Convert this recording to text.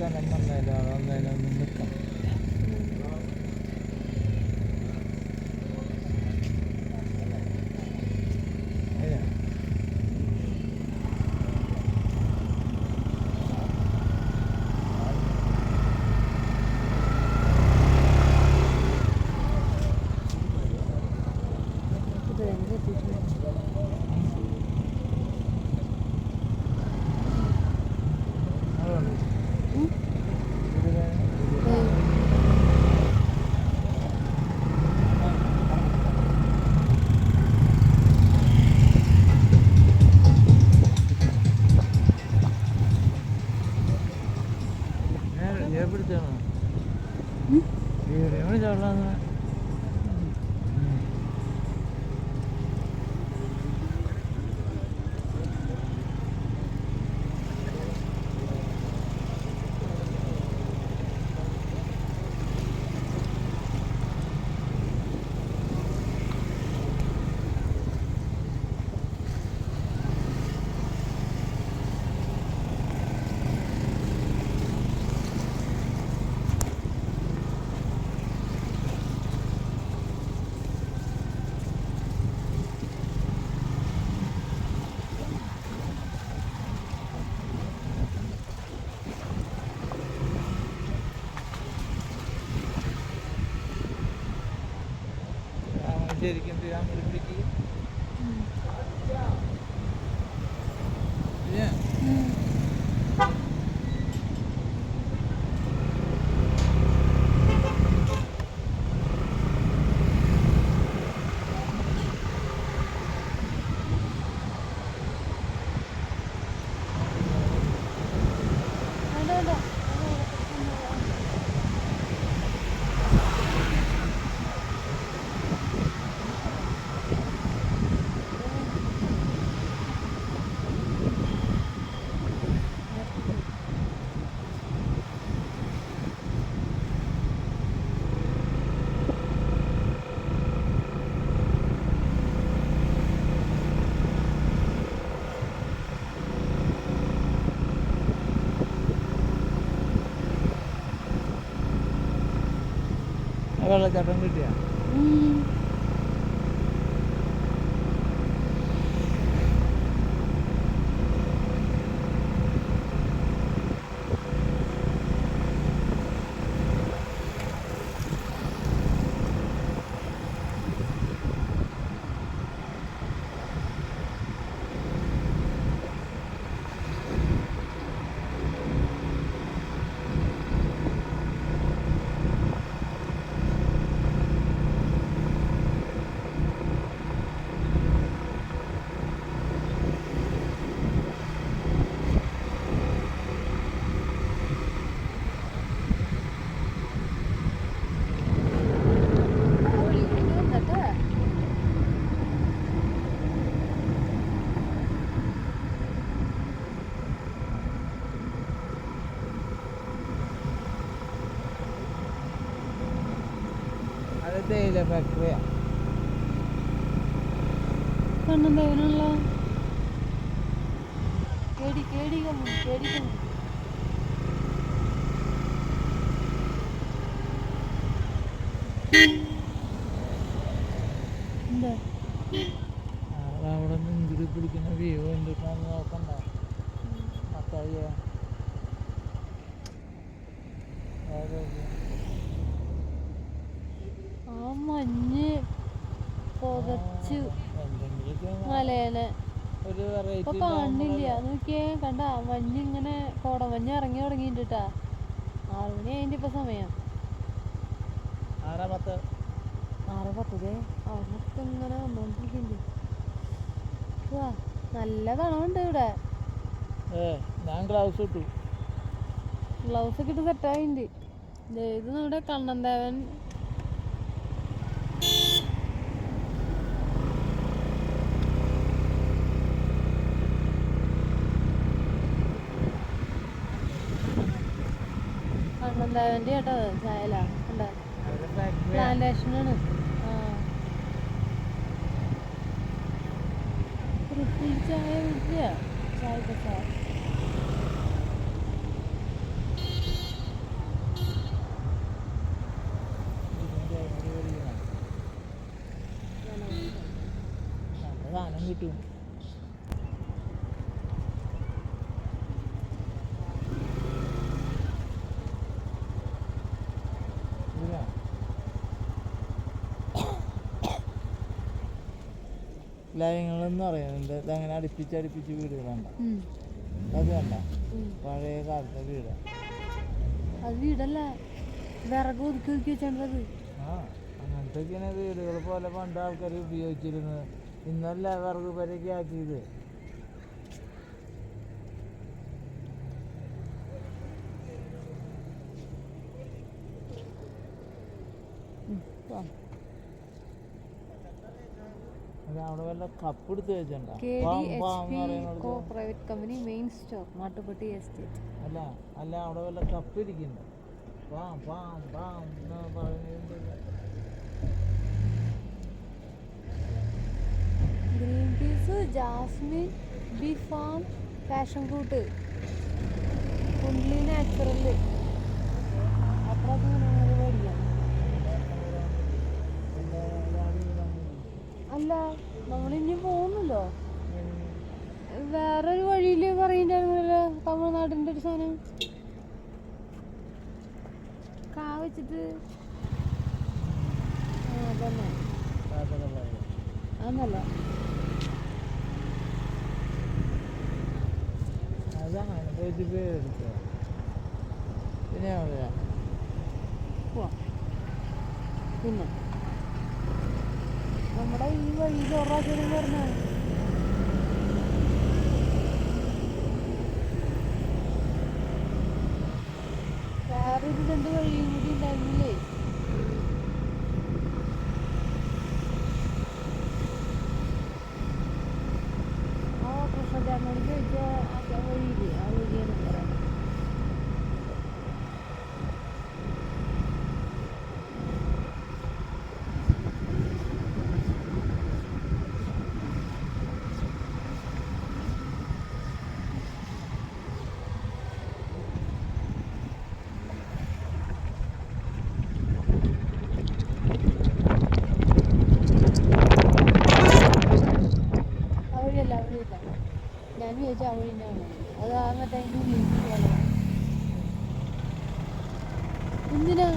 Lên đây, lên! ശരിക്കും രാമനെ പിടിക്കുക ഇല്ലേ? ഉം. വേണ്ട, വേണ്ട. ആ വെള്ളച്ചാട്ടം കിട്ടിയ ഉം. ആ, വിളിക്കുന്നു എന്നിട്ട് അത് തേയില ഫാക്ടറിയാ കണ്ണൻ ദേവനുള്ള കേടി കേടിക്കുന്നു കേടിക്കുന്നു എന്താ? അവിടെ മുന്തിരി പിടിക്കുന്ന വ്യൂ എന്തിട്ടാന്ന് നോക്കണ്ട? മത്തായിയ ആ മഞ്ഞ് പുതച്ചു മലേനെ ഒരു ഇപ്പൊ കാണില്ല നോക്കിയേ കണ്ട മഞ്ഞ് ഇങ്ങനെ കോടമഞ്ഞ് ഇറങ്ങി തുടങ്ങിട്ടാ ആറു മണി അതിന്റെ ഇപ്പൊ സമയം. ആറാ പത്ത് അവിടുന്നൊക്കെ ഇങ്ങനെ വന്നോണ്ടിരിക്കുന്നുണ്ട് വാ നല്ല തണുണ്ട് ഇവിടെ. ഞാൻ ഗ്ലൗസ് ഇട്ടു. ഗ്ലൗസ് ഒക്കെ ഇട്ട് സെറ്റായിണ്ട് ഇത് നമ്മുടെ കണ്ണൻ ദേവൻ വൃന്ദാവന്റെ കേട്ടോ ചായലാണ് ഉണ്ടോ പ്ലാന്റേഷനാണ് ആ. ചായ കുടിക്കുക സാധനം ലയങ്ങളെന്ന് പറയുന്നുണ്ട്. ഇതങ്ങനെ അടുപ്പിച്ച് അടുപ്പിച്ച് വീട് വേണ്ട അത് കണ്ട. ഉം. പഴയ കാലത്തെ വീട്. അത് വീടല്ല. വിറക് ഒതുക്കി ഒതുക്കി വെച്ചത് ആ അങ്ങനത്തെയൊക്കെയാണ് വീടുകൾ പോലെ പണ്ട് ആൾക്കാർ ഉപയോഗിച്ചിരുന്നത്. ഇന്നല്ല വിറക് പരക്കെ ആക്കിയത് അത് അവിടെ വല്ല കപ്പ് എടുത്ത് വെച്ചിട്ടുണ്ടോ K D palm H palm P എന്ന് പറയുന്നത് co private company main store estate. അല്ല അല്ല അവിടെ വല്ല കപ്പ് ഇരിക്കുന്നു പാം പാം പാം എന്ന് പറയുന്നത് green peas jasmine B farm passion fruit. ഉള്ളി നാച്ചുറൽ അത്ര അല്ല നമ്മളിനി പോകുന്നല്ലോ വേറൊരു വഴിയിൽ പറയുന്നുണ്ടായിരുന്നല്ലോ തമിഴ്നാടിന്റെ ഒരു സാധനം. കാ വെച്ചിട്ട്. അതന്നെ. പിന്നെ. നമ്മുടെ ഈ വഴിയിൽ ഒരു പ്രാവശ്യം പറഞ്ഞ. വേറൊരു രണ്ട് വഴിയും കൂടി ഉണ്ടായിരുന്നില്ലേ? ആ ഓട്ടോറിക്ഷക്കാരനോട് ചോദിച്ച ആ വഴിയില്ലേ വഴിയാണ് പറയാം ആ വഴിയല്ല ആ വഴിയല്ല ഞാൻ വിചാരിച്ചു ആ വഴി തന്നെയാണ് അത് എന്തിനാ?